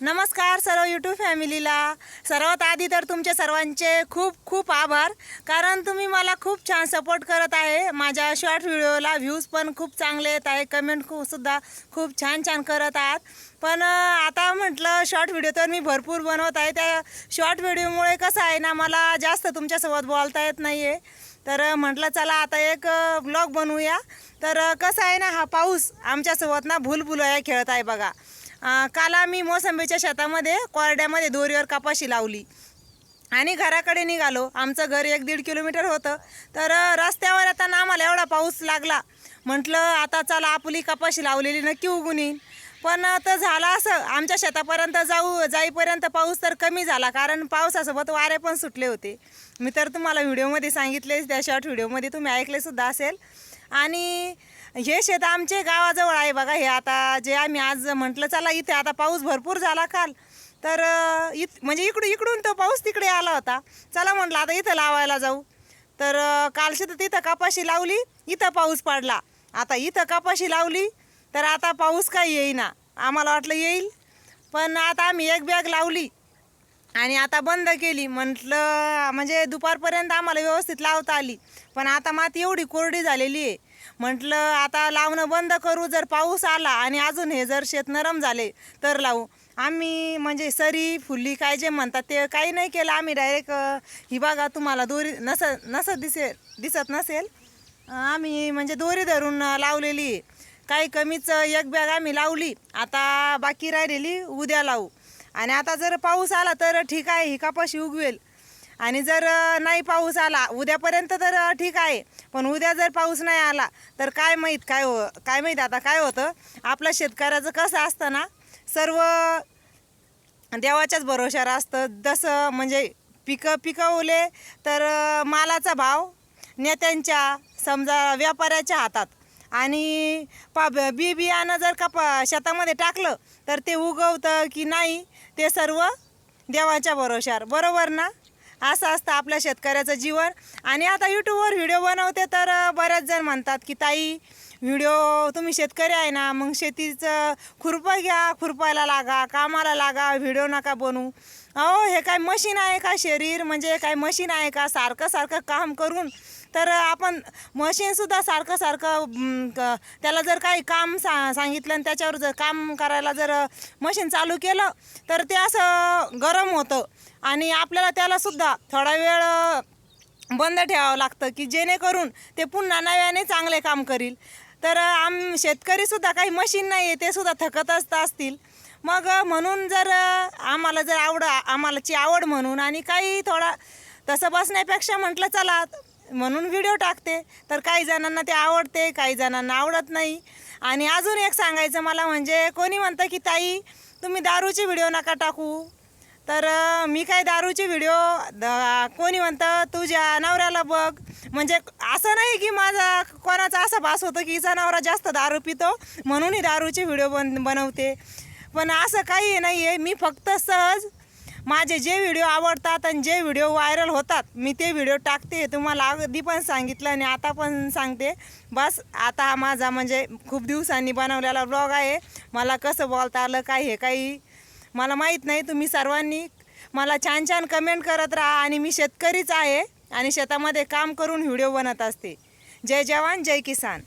नमस्कार सर्व यूट्यूब फॅमिलीला सर्वात आधी तर तुमचे सर्वांचे खूप खूप आभार. कारण तुम्ही मला खूप छान सपोर्ट करत आहे. माझ्या शॉर्ट व्हिडिओला व्ह्यूज पण खूप चांगले येत आहे. कमेंट खूप सुद्धा खूप छान छान करत आहात. पण आता म्हटलं शॉर्ट व्हिडिओ तर मी भरपूर बनवत आहे. त्या शॉर्ट व्हिडिओमुळे कसं आहे ना मला जास्त तुमच्यासोबत बोलता येत नाही आहे तर म्हटलं चला आता एक ब्लॉग बनवूया. तर कसं आहे ना हा पाऊस आमच्यासोबत ना भूलभुलया खेळत आहे बघा. काल आम्ही मोसंबीच्या शेतामध्ये कोरड्यामध्ये दोरीवर कपाशी लावली. आणि घराकडे निघालो. आमचं घर एक दीड किलोमीटर होतं. तर रस्त्यावर आता ना आम्हाला एवढा पाऊस लागला. म्हटलं आता चला आपली कपाशी लावलेली नक्की उगून येईन. पण तर झालं असं. आमच्या शेतापर्यंत जाऊ जाईपर्यंत पाऊस तर कमी झाला. कारण पावसासोबत वारे पण सुटले होते. मी तर तुम्हाला व्हिडिओमध्ये सांगितलेच त्या शॉर्ट व्हिडिओमध्ये तुम्ही ऐकले सुद्धा असेल. आणि हे शेत आमचे गावाजवळ आहे बघा हे आता जे आम्ही आज म्हटलं चला इथे आता पाऊस भरपूर झाला काल. तर इत म्हणजे इकडून इकडून तो पाऊस तिकडे आला होता. चला म्हटलं आता इथं लावायला जाऊ. तर अं, कालशी तर तिथं कपाशी लावली इथं पाऊस पडला. आता इथं कपाशी लावली तर आता पाऊस काही येईना. आम्हाला वाटलं येईल. पण आता आम्ही एक बॅग लावली. आणि आता बंद केली. म्हटलं म्हणजे दुपारपर्यंत आम्हाला व्यवस्थित लावता आली. पण आता माती एवढी कोरडी झालेली आहे. म्हटलं आता लावणं बंद करू जर पाऊस आला आणि अजून हे जर शेत नरम झाले तर लावू. आम्ही म्हणजे सरी फुल्ली काय जे म्हणतात ते काही नाही केलं. आम्ही डायरेक्ट ही बघा तुम्हाला दोरी नस नसत दिसे दिसत नसेल. आम्ही म्हणजे दोरी धरून लावलेली आहे. काही कमीच एक बॅग आम्ही लावली. आता बाकी राहिलेली उद्या लावू. आणि आता जर पाऊस आला तर ठीक आहे ही कपाशी उगवेल. आणि जर नाही पाऊस आला उद्यापर्यंत तर ठीक आहे. पण उद्या जर पाऊस नाही आला तर काय माहीत काय हो काय माहीत आता काय होतं? आपलं शेतकऱ्याचं कसं असतं ना सर्व देवाच्याच भरोशावर असतं. जसं म्हणजे पिकं पिकवले तर मालाचा भाव नेत्यांच्या समजा व्यापाऱ्याच्या हातात. आणि पा बी बियाणं जर का प शेतामध्ये टाकलं तर ते उगवतं की नाही ते सर्व देवाच्या भरोशावर बरोबर ना? असं असतं आपल्या शेतकऱ्याचं जीवन. आणि आता यूट्यूबवर व्हिडिओ बनवते तर बऱ्याच बरेच जण म्हणतात की ताई व्हिडिओ तुम्ही शेतकरी आहे ना मग शेतीचं खुरपं घ्या खुरपायला लागा कामाला लागा व्हिडिओ नका बनवू. अहो हे काय मशीन आहे का शरीर? म्हणजे काय मशीन आहे का? सारखं सारखं काम करून तर आपण मशीनसुद्धा सारखं सारखं त्याला जर काही काम सा सांगितलं आणि त्याच्यावर जर काम करायला जर मशीन चालू केलं तर ते असं गरम होतं. आणि आपल्याला त्यालासुद्धा थोडा वेळ बंद ठेवावं लागतं की जेणेकरून ते पुन्हा नव्याने चांगले काम करील. तर आम शेतकरीसुद्धा काही मशीन नाही आहे ते सुद्धा थकत असता असतील. मग म्हणून जर आम्हाला जर आवड आम्हालाची आवड म्हणून आणि काही थोडा तसं बसण्यापेक्षा म्हटलं चला म्हणून व्हिडिओ टाकते. तर काही जणांना ते आवडते काही जणांना आवडत नाही. आणि अजून एक सांगायचं मला म्हणजे कोणी म्हणतं की ताई तुम्ही दारूचे व्हिडिओ नका टाकू. तर मी काय दारूचे व्हिडिओ द- कोणी म्हणतं तुझ्या नवऱ्याला बघ. म्हणजे असं नाही की माझा कोणाचा असा भास होतो की हिचा नवरा जास्त दारू पितो म्हणून ही दारूचे व्हिडिओ बन बनवते. पण असं काही नाही आहे मी फक्त सहज माझे जे व्हिडिओ आवडतात आणि जे व्हिडिओ व्हायरल होतात मी ते व्हिडिओ टाकते. तुम्हाला अगदी पण सांगितलं आणि आता पण सांगते. बस आता हा माझा म्हणजे खूप दिवसांनी बनवलेला ब्लॉग आहे. मला कसं बोलता आलं काय हे काही मला माहीत नाही. तुम्ही सर्वांनी मला छान छान कमेंट करत राहा आणि मी शेतकरीच आहे. आणि शेतामध्ये काम करून व्हिडिओ बनत असते. जय जवान जय किसान.